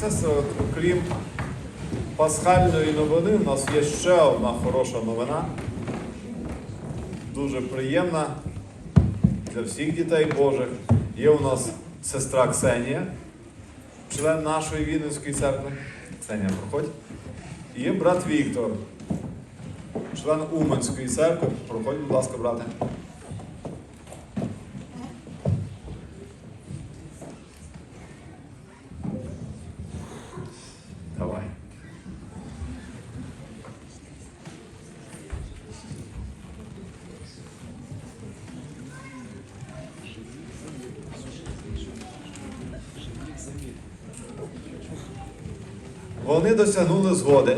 сестри, окрім пасхальної новини, у нас є ще одна хороша новина. Дуже приємна для всіх дітей Божих. Є у нас сестра Ксенія, член нашої Вінницької церкви. Ксенія, проходь. І є брат Віктор, член Уменської церкви. Проходь, будь ласка, брате. Вони досягнули згоди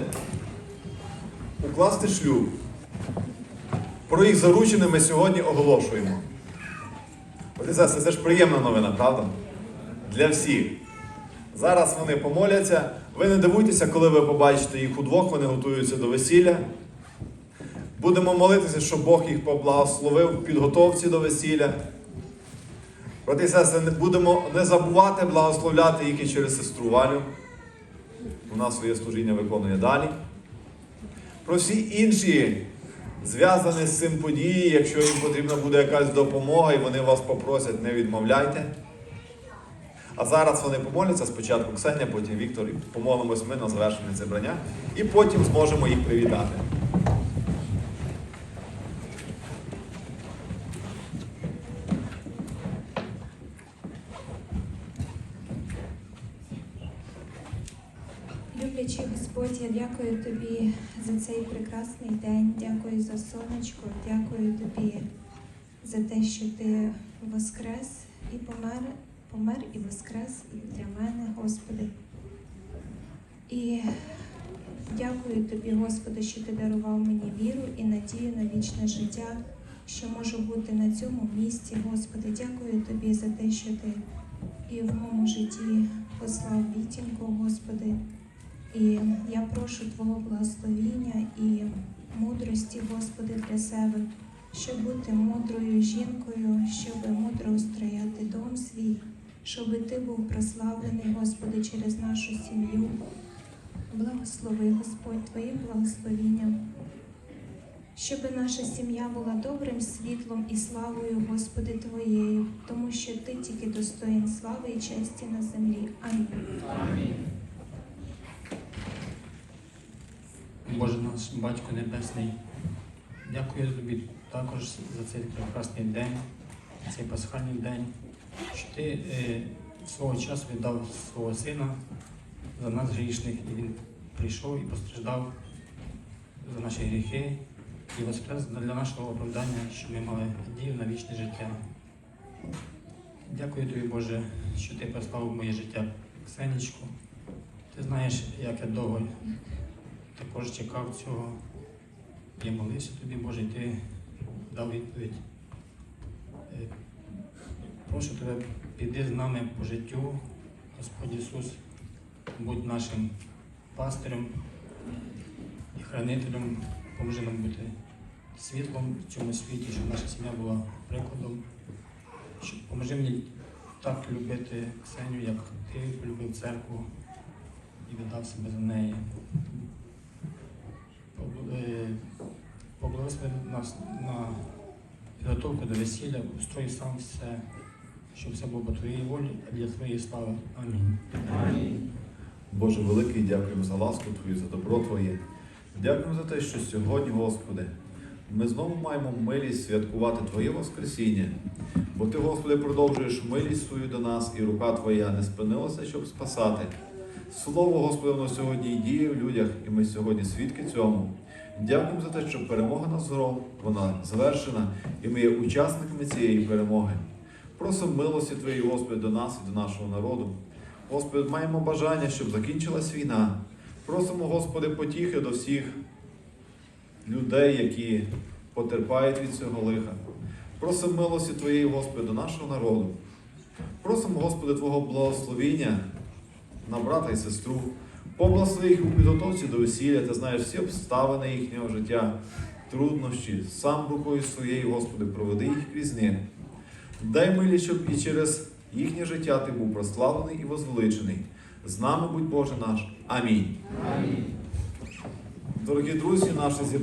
укласти шлюб. Про їх заручини ми сьогодні оголошуємо. І це ж приємна новина, правда? Для всіх. Зараз вони помоляться. Ви не дивуйтеся, коли ви побачите їх удвох, вони готуються до весілля. Будемо молитися, щоб Бог їх поблагословив в підготовці до весілля. Брати і сестри, будемо не забувати благословляти їх і через сестру Валю. Вона своє служіння виконує далі. Про всі інші зв'язані з цим події, якщо їм потрібна буде якась допомога і вони вас попросять, не відмовляйте. А зараз вони помоляться спочатку Ксеня, потім Віктор, і помолимось ми на завершення зібрання, і потім зможемо їх привітати. Люблячий Господь, я дякую тобі за цей прекрасний день, дякую за сонечко, дякую тобі за те, що ти воскрес і помер, помер і воскрес для мене, Господи. І дякую тобі, Господи, що ти дарував мені віру і надію на вічне життя, що можу бути на цьому місці, Господи. Дякую тобі за те, що ти і в моєму житті послав вітінку, Господи. І я прошу Твого благословіння і мудрості, Господи, для себе, щоб бути мудрою жінкою, щоб мудро устрояти дом свій, щоб Ти був прославлений, Господи, через нашу сім'ю. Благослови, Господь, Твоїм благословінням, щоб наша сім'я була добрим світлом і славою, Господи, Твоєю, тому що Ти тільки достоїн слави і честі на землі. Амінь. Боже наш Батько Небесний, дякую тобі також за цей прекрасний день, цей пасхальний день, що ти е, свого часу віддав свого сина за нас грішних, і він прийшов і постраждав за наші гріхи і воскрес для нашого оправдання, щоб ми мали надію на вічне життя. Дякую тобі, Боже, що ти прославив моє життя Ксенічку. Ти знаєш, як я довго також чекав цього. Я молився тобі, Боже, і ти дав відповідь. Е, Прошу тебе, піди з нами по життю, Господь Ісус, будь нашим пастирем і хранителем, поможи нам бути світлом в цьому світі, щоб наша сім'я була прикладом. Щоб поможи мені так любити Ксеню, як ти полюбив церкву і віддав себе за неї. Побл- е, Поблагослови нас на підготовку до весілля, устрой сам все, щоб все було по твоїй волі, а для твоєї слави. Амінь. Боже великий, дякуємо за ласку Твою, за добро Твоє. Дякуємо за те, що сьогодні, Господи, ми знову маємо милість святкувати Твоє Воскресіння. Бо Ти, Господи, продовжуєш милість свою до нас, і рука Твоя не спинилася, щоб спасати. Слово Господи, воно сьогодні діє в людях, і ми сьогодні свідки цьому. Дякуємо за те, що перемога над злом, вона завершена, і ми є учасниками цієї перемоги. Просимо милості Твоєї, Господи, до нас і до нашого народу. Господи, маємо бажання, щоб закінчилась війна. Просимо, Господи, потіхи до всіх людей, які потерпають від цього лиха. Просимо милості Твоєї, Господи, до нашого народу. Просимо, Господи, Твого благословіння на брата і сестру. Поблагослови їх у підготовці до весілля, ти знаєш всі обставини їхнього життя, труднощі. Сам рукою своєю, Господи, проведи їх крізь них. Дай милість, щоб і через їхнє життя ти був прославлений і возвеличений. З нами будь Боже наш. Амінь. Дорогі друзі, зібрання.